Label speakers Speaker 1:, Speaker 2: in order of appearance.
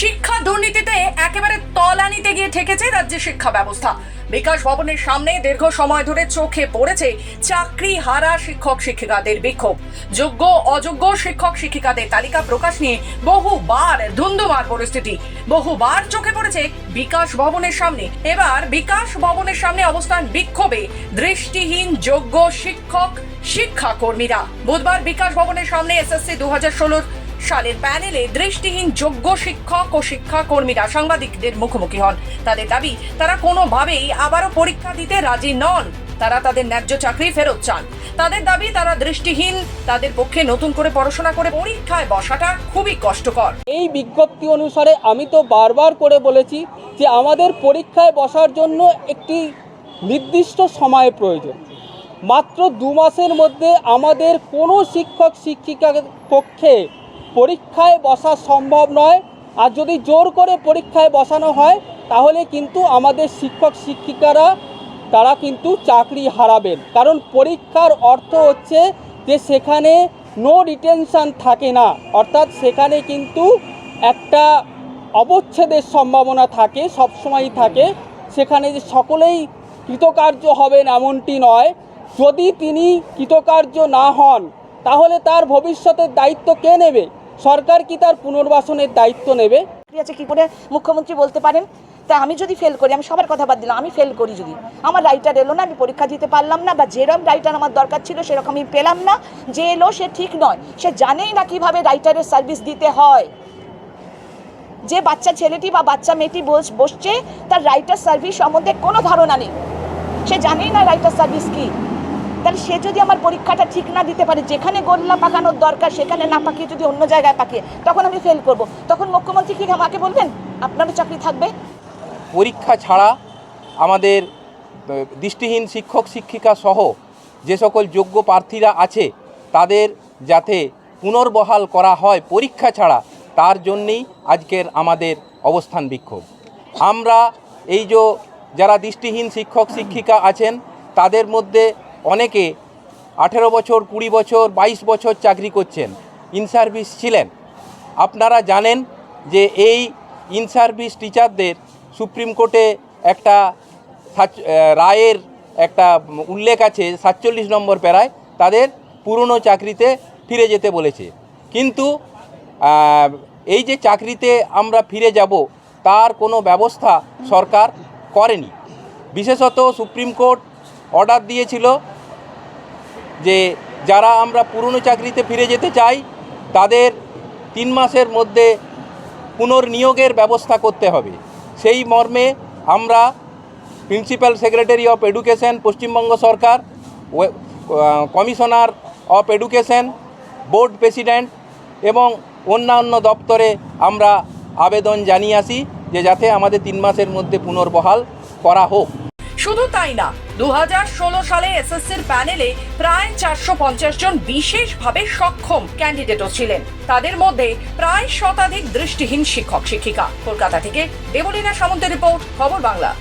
Speaker 1: শিক্ষা দুর্নীতিতে একেবারে তলানিতে গিয়ে ঠেকেছে রাজ্যের শিক্ষা ব্যবস্থা। বিকাশ ভবনের সামনে দীর্ঘ সময় ধরে চোখে পড়েছে চাকরি হারা শিক্ষক শিক্ষিকাদের বিক্ষোভ। যোগ্য, অযোগ্য শিক্ষক শিক্ষিকাদের তালিকা প্রকাশ নিয়ে বহুবার ধুন্ধুমার পরিস্থিতি। বহুবার চোখে পড়েছে বিকাশ ভবনের সামনে। এবার বিকাশ ভবনের সামনে অবস্থান বিক্ষোভে দৃষ্টিহীন যোগ্য শিক্ষক শিক্ষাকর্মীরা। বুধবার বিকাশ ভবনের সামনে এসএসসি দু হাজার ষোলোর সালের প্যানেলে দৃষ্টিহীন যোগ্য শিক্ষক ও শিক্ষাকর্মীরা সাংবাদিকদের মুখোমুখি হন। তাদের দাবি, তারা কোনোভাবেই আবারও পরীক্ষা দিতে রাজি নন। তারা তাদের ন্যায্য চাকরি ফেরত চান। তাদের দাবি, তারা দৃষ্টিহীন, তাদের পক্ষে নতুন করে পড়াশোনা করে পরীক্ষায় বসাটা খুবই কষ্টকর।
Speaker 2: এই বিজ্ঞপ্তি অনুসারে আমি তো বারবার করে বলেছি যে আমাদের পরীক্ষায় বসার জন্য একটি নির্দিষ্ট সময় প্রয়োজন। মাত্র দু মাসের মধ্যে আমাদের কোনো শিক্ষক শিক্ষিকার পক্ষে পরীক্ষায় বসা সম্ভব নয়। আর যদি জোর করে পরীক্ষায় বসানো হয়, তাহলে কিন্তু আমাদের শিক্ষক শিক্ষিকারা, তারা কিন্তু চাকরি হারাবেন। কারণ পরীক্ষার অর্থ হচ্ছে যে সেখানে নো রিটেনশন থাকে না। অর্থাৎ সেখানে কিন্তু একটা অবচ্ছেদের সম্ভাবনা থাকে, সবসময়ই থাকে। সেখানে যে সকলেই কৃতকার্য হবেন এমনটি নয়। যদি তিনি কৃতকার্য না হন, তাহলে তার ভবিষ্যতের দায়িত্ব কে নেবে? সরকার কি তার পুনর্বাসনের দায়িত্ব নেবে?
Speaker 3: আছে কি করে মুখ্যমন্ত্রী বলতে পারেন, তা আমি যদি ফেল করি, আমি সবার কথা বাদ দিলাম, আমি ফেল করি যদি। আমার রাইটার এলো না, আমি পরীক্ষা দিতে পারলাম না, বা যেরকম রাইটার আমার দরকার ছিল, সেরকম আমি পেলাম না। যে এলো, সে ঠিক নয়। সে জানেই না কীভাবে রাইটারের সার্ভিস দিতে হয়। যে বাচ্চা ছেলেটি বা বাচ্চা মেয়েটি বস- বসছে, তার রাইটার সার্ভিস সম্বন্ধে কোনো ধারণা নেই। সে জানেই না রাইটার সার্ভিস কি। তাহলে সে যদি আমার পরীক্ষাটা ঠিক না দিতে পারে, যেখানে গোল্লা পাকানোর দরকার, সেখানে না পাকিয়ে যদি অন্য জায়গায় পাকিয়ে, তখন আমি ফেল করব। তখন মুখ্যমন্ত্রী কি আমাকে বলবেন? আপনারও চাকরি থাকবে?
Speaker 4: পরীক্ষা ছাড়া আমাদের দৃষ্টিহীন শিক্ষক, শিক্ষিকা সহ যে সকল যোগ্য প্রার্থীরা আছে, তাদের যাতে পুনর্বহাল করা হয় পরীক্ষা ছাড়া, তার জন্যেই আজকের আমাদের অবস্থান বিক্ষোভ। আমরা এই যে, যারা দৃষ্টিহীন শিক্ষক, শিক্ষিকা আছেন, তাদের মধ্যে অনেকে আঠেরো বছর, কুড়ি বছর, বাইশ বছর চাকরি করছেন ইন সার্ভিস ছিলেন। আপনারা জানেন যে এই ইন সার্ভিস টিচারদের সুপ্রিম কোর্টে একটা রায়ের একটা উল্লেখ আছে, সাতচল্লিশ নম্বর প্যারায়, তাদের পুরনো চাকরিতে ফিরে যেতে বলেছে। কিন্তু এই যে চাকরিতে আমরা ফিরে যাব, তার কোনো ব্যবস্থা সরকার করেনি। বিশেষত সুপ্রিম কোর্ট অর্ডার দিয়েছিল যে যারা আমরা পুরনো চাকরিতে ফিরে যেতে চাই, তাদের তিন মাসের মধ্যে পুনর্নিয়োগের ব্যবস্থা করতে হবে। সেই মর্মে আমরা principal secretary of education, Paschimbanga Sarkar commissioner of education, board president এবং অন্যান্য দপ্তরে আমরা আবেদন জানিয়ে আসি যে যাতে আমাদের তিন মাসের মধ্যে পুনর্বহাল করা হোক।
Speaker 1: শুধু তাই না দু হাজার ষোলো সালে এসএসসির প্যানেলে প্রায় চারশো পঞ্চাশ জন বিশেষভাবে সক্ষম ক্যান্ডিডেটও ছিলেন। তাদের মধ্যে প্রায় শতাধিক দৃষ্টিহীন শিক্ষক, শিক্ষিকা। কলকাতা থেকে দেবলীনা সামন্তের রিপোর্ট, খবর বাংলা।